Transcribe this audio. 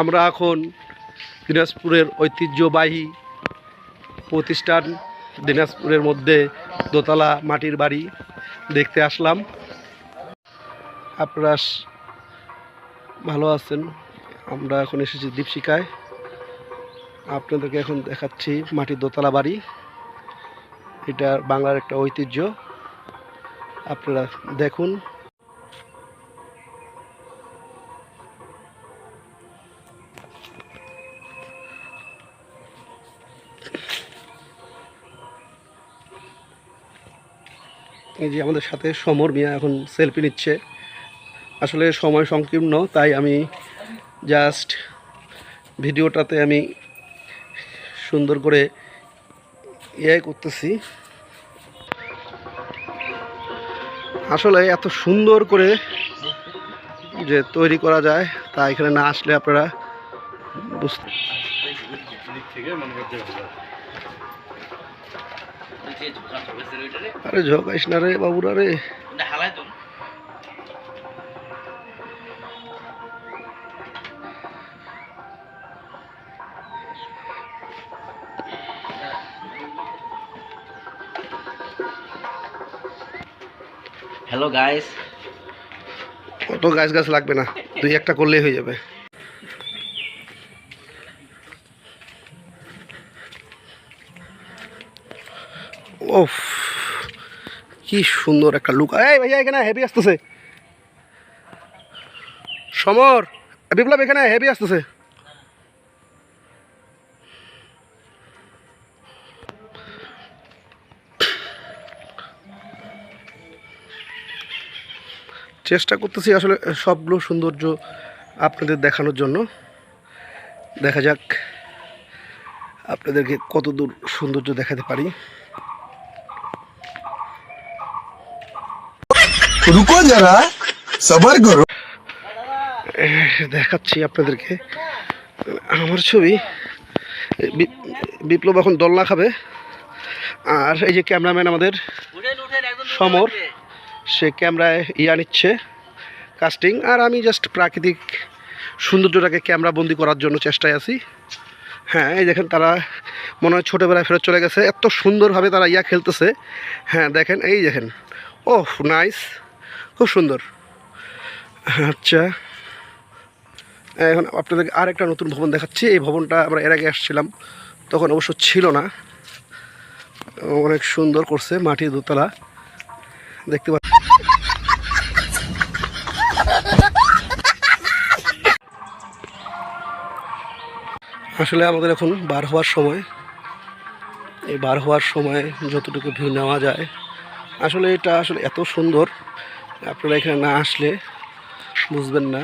আমরা এখন দিনাজপুরের ঐতিহ্যবাহী প্রতিষ্ঠান দিনাজপুরের মধ্যে দোতলা মাটির বাড়ি দেখতে আসলাম। আপনারা ভালো আছেন? আমরা এখন এসেছি দীপশিকায় আপনাদেরকে এখন দেখাচ্ছি মাটির দোতলা বাড়ি। এটা বাংলার একটা ঐতিহ্য। আপনারা দেখুন। এই যে আমাদের সাথে সমর মিয়া এখন সেলফি নিচ্ছে। আসলে সময় সংকীর্ণ, তাই আমি জাস্ট ভিডিওটাতে আমি সুন্দর করে ইয়ে করতেছি। আসলে এত সুন্দর করে যে তৈরি করা যায়, তা এখানে না আসলে আপনারা বুঝতে আরে ঝকাইস না রে বাবুরা রে হ্যালো গাইস অত গাছ গাছ লাগবে না দুই একটা করলেই হয়ে যাবে ওফ কি সুন্দর একটা লুক এই ভাইয়া, এখানে হেভি আসতেছে। সমর, বিপ্লব, এখানে হেভি আসতেছে। চেষ্টা করতেছি আসলে সবগুলো সৌন্দর্য আপনাদের দেখানোর জন্য। দেখা যাক আপনাদেরকে কত দূর সৌন্দর্য দেখাতে পারি। রুকো যারা, সবার করো দেখাচ্ছি আপনাদেরকে। আমার ছবি বিপ্লব এখন দোলনা খাবে। আর এই যে ক্যামেরাম্যান আমাদের, সমর, সে ক্যামেরায় ইয়া নিচ্ছে কাস্টিং আর আমি জাস্ট প্রাকৃতিক সৌন্দর্যটাকে ক্যামেরা বন্দি করার জন্য চেষ্টায় আছি। হ্যাঁ এই দেখেন তারা, মনে হয় ছোটোবেলায় ফেরত চলে গেছে। এত সুন্দরভাবে তারা ইয়া খেলতেছে। হ্যাঁ দেখেন, এই দেখেন। ওহ নাইস খুব সুন্দর। আচ্ছা। এখন আপনাদেরকে আর একটা নতুন ভবন দেখাচ্ছি। এই ভবনটা আমরা এর আগে আসছিলাম, তখন অবশ্য ছিল না। অনেক সুন্দর করছে মাটির দোতলা। দেখতে পাচ্ছি আসলে আমাদের এখন বার হওয়ার সময়। এই বার হওয়ার সময় যতটুকু ভিউ নেওয়া যায়, আসলে এটা আসলে এত সুন্দর। আপনারা এখানে না আসলে বুঝবেন না।